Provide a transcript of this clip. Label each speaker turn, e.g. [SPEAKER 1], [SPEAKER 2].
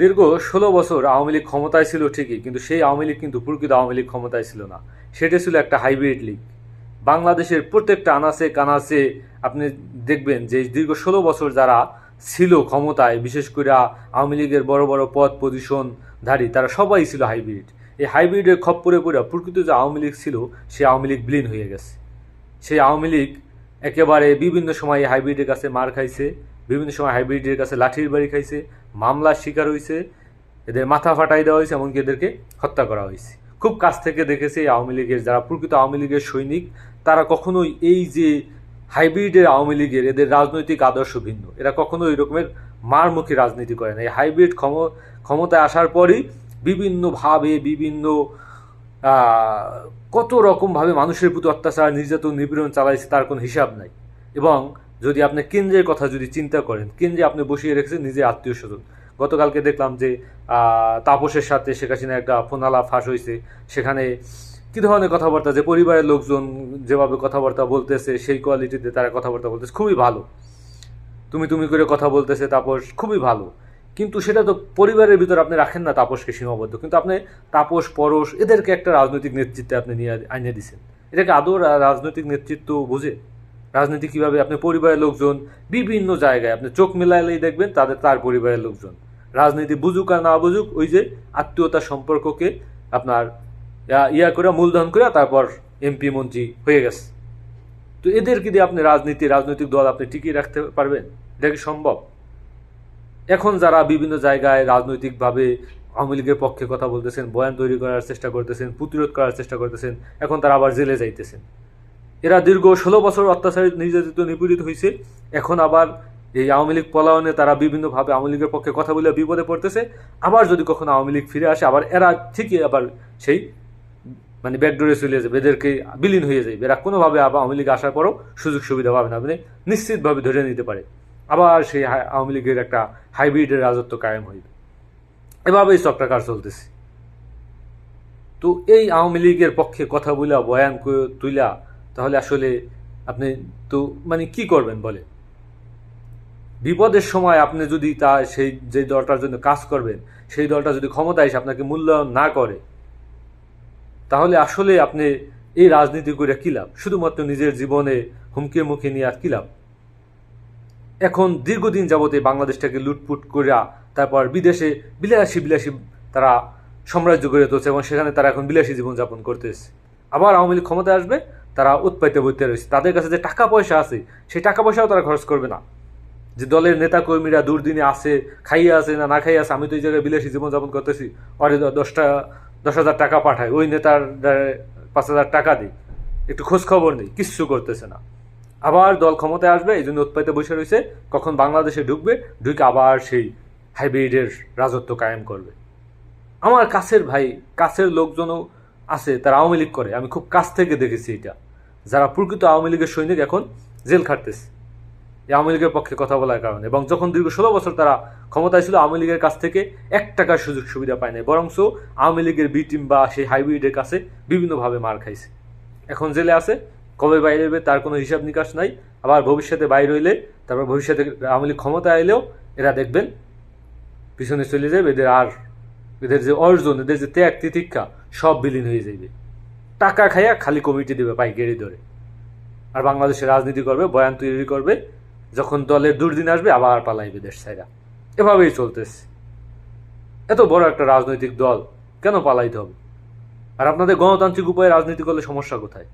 [SPEAKER 1] দীর্ঘ ষোলো বছর আওয়ামী লীগ ক্ষমতায় ছিল ঠিকই, কিন্তু সেই আওয়ামী লীগ কিন্তু প্রকৃত আওয়ামী লীগ ক্ষমতায় ছিল না। সেটা ছিল একটা হাইব্রিড লীগ। বাংলাদেশের প্রত্যেকটা আনাচে কানাচে আপনি দেখবেন যে দীর্ঘ ষোলো বছর যারা ছিল ক্ষমতায়, বিশেষ করে আওয়ামী লীগের বড় বড় পদ পজিশনধারী তারা সবাই ছিল হাইব্রিড। এই হাইব্রিডের খপ্পরে পড়ে প্রকৃত যে আওয়ামী লীগ ছিল, সে আওয়ামী লীগ বিলীন হয়ে গেছে। সেই আওয়ামী লীগ একেবারে বিভিন্ন সময় হাইব্রিডের কাছে মার খাইছে, বিভিন্ন সময় হাইব্রিডের কাছে লাঠির বাড়ি খাইছে মামলার শিকার হয়েছে এদের মাথা ফাটাই দেওয়া হয়েছে এমনকি এদেরকে হত্যা করা হয়েছে খুব কাছ থেকে দেখেছে এই আওয়ামী লীগের, যারা প্রকৃত আওয়ামী লীগের সৈনিক, তারা কখনোই এই যে হাইব্রিডের আওয়ামী লীগের, এদের রাজনৈতিক আদর্শ ভিন্ন। এরা কখনো এই রকমের মারমুখী রাজনীতি করে না। এই হাইব্রিড ক্ষম, ক্ষমতায় আসার পরই বিভিন্নভাবে, বিভিন্ন কত রকমভাবে মানুষের প্রতি অত্যাচার, নির্যাতন, নিপীড়ন চালাইছে, তার কোনো হিসাব নাই। এবং যদি আপনি কেন্দ্রের কথা যদি চিন্তা করেন কেন্দ্রে আপনি বসিয়ে রেখেছেন নিজের আত্মীয় স্বজন। গতকালকে দেখলাম যে তাপসের সাথে শেখ হাসিনা একটা ফোনালা ফাঁস হয়েছে সেখানে কী ধরনের কথাবার্তা? যে পরিবারের লোকজন যেভাবে কথাবার্তা বলতেছে, সেই কোয়ালিটিতে তারা কথাবার্তা বলতেছে, খুবই ভালো। তুমি তুমি করে কথা বলতেছে, তাপস খুবই ভালো। কিন্তু সেটা তো পরিবারের ভিতর আপনি রাখেন না তাপসকে সীমাবদ্ধ। কিন্তু আপনি তাপস, পরশ, এদেরকে একটা রাজনৈতিক নেতৃত্বে আপনি নিয়ে আইনে দিচ্ছেন এটাকে আদৌ রাজনৈতিক নেতৃত্ব বুঝে? রাজনীতি কীভাবে, আপনি পরিবারের লোকজন, বিভিন্ন জায়গায় আপনি চোখ মিলাইলেই দেখবেন তাদের, তার পরিবারের লোকজন। রাজনীতি বুঝুক আর না বুঝুক, ওই যে আত্মীয়তার সম্পর্ককে আপনার ইয়া- ইয়া করে, মূলধন করে তারপর এমপি, মন্ত্রী হয়ে গেছে। তো এদেরকে দিয়ে আপনি রাজনীতি, রাজনৈতিক দল আপনি টিকিয়ে রাখতে পারবেন? এটা কি সম্ভব? এখন যারা বিভিন্ন জায়গায় রাজনৈতিকভাবে আওয়ামী লীগের পক্ষে কথা বলতেছেন, বয়ান তৈরি করার চেষ্টা করতেছেন, প্রতিরোধ করার চেষ্টা করতেছেন, এখন তারা আবার জেলে যাইতেছেন। এরা দীর্ঘ ষোলো বছর অত্যাচারিত, নির্যাতিত, নিপীড়িত হয়েছে এখন আবার এই আওয়ামী লীগ পলায়নে তারা বিভিন্নভাবে আওয়ামী লীগের পক্ষে কথা বলে বিপদে পড়তেছে। আবার যদি কখনো আওয়ামী লীগ ফিরে আসে, আবার এরা ঠিকই আবার সেই মানে ব্যাকডোরে চলে যাবে, এদেরকে বিলীন হয়ে যাবে এরা কোনোভাবে আবার আওয়ামী লীগ আসার পরও সুযোগ সুবিধা পাবে না মানে নিশ্চিতভাবে ধরে নিতে পারে। আবার সেই আওয়ামী লীগের একটা হাইব্রিডের রাজত্ব কায়েম হইবে। এভাবেই চক্রাকার চলতেছে। তো এই আওয়ামী লীগের পক্ষে কথা বইলা বয়ান তুইলা তাহলে আসলে আপনি তো মানে কি করবেন বলে বিপদের সময় আপনি যদি তা সেই, যে দলটার জন্য কাজ করবেন, সেই দলটা যদি ক্ষমতায় এসে আপনাকে মূল্যায়ন না করে, তাহলে আসলে আপনি এই রাজনীতি করে কী লাভ? শুধুমাত্র নিজের জীবনে হুমকি মুখে নিয়ে আর কী লাভ? এখন দীর্ঘদিন যাবতে বাংলাদেশটাকে লুটপুট করিয়া তারপর বিদেশে বিলাসী বিলাসী তারা সাম্রাজ্য গড়ে তুলছে এবং সেখানে তারা এখন বিলাসী জীবনযাপন করতেছে। আবার আওয়ামী লীগ ক্ষমতায় আসবে তারা উৎপাইতে বইতে রয়েছে। তাদের কাছে যে টাকা পয়সা আছে, সেই টাকা পয়সাও তারা খরচ করবে না। যে দলের নেতা কর্মীরা দুর্দিনে আসে খাইয়ে আছে না না খাইয়ে আছে, আমি তো এই জায়গায় বিলাসী জীবনযাপন করতেছি, অরে দশটা, দশ হাজার টাকা পাঠায়, ওই নেতার পাঁচ হাজার টাকা দিই। একটু খোঁজ খবর নেই, কিচ্ছু করতেছে না। আবার দল ক্ষমতায় আসবে, এই জন্য উৎপাদিত বসে রয়েছে, কখন বাংলাদেশে ঢুকবে, ঢুকে আবার সেই হাইব্রিডের রাজত্ব কায়েম করবে। আমার কাছের ভাই, কাছের লোকজনও আছে, তারা আওয়ামী লীগ করে। আমি খুব কাছ থেকে দেখেছি এটা। যারা প্রকৃত আওয়ামী লীগের সৈনিক এখন জেল খাটতেছে। এই আওয়ামী লীগের পক্ষে কথা বলার কারণে। এবং যখন দীর্ঘ ষোলো বছর তারা ক্ষমতায় ছিল, আওয়ামী লীগের কাছ থেকে এক টাকার সুযোগ সুবিধা পায় নাই। বরংস আওয়ামী লীগের বি টিম বা সেই হাইব্রিডের কাছে বিভিন্নভাবে মার খাইছে। এখন জেলে আছে, কবে বাইরে হবে তার কোনো হিসাব নিকাশ নাই। আবার ভবিষ্যতে বাইরে হইলে, তারপর ভবিষ্যতে আওয়ামী লীগ ক্ষমতায় এলেও এরা দেখবেন পিছনে চলে যাবে, এদের আর এদের যে অর্জন এদের যে ত্যাগ, তিতিক্ষা, সব বিলীন হয়ে যাবে টাকা খাইয়া খালি কমিটি দেবে পাইকারি ধরে আর বাংলাদেশে রাজনীতি করবে, বয়ান তৈরি করবে, যখন দলের দুর্দিন আসবে, আবার পালাইবে দেশ ছাইরা। এভাবেই চলতেছে। এত বড় একটা রাজনৈতিক দল, কেন পালাইতে হবে? আর আপনাদের গণতান্ত্রিক উপায়ে রাজনীতি করলে সমস্যা কোথায়?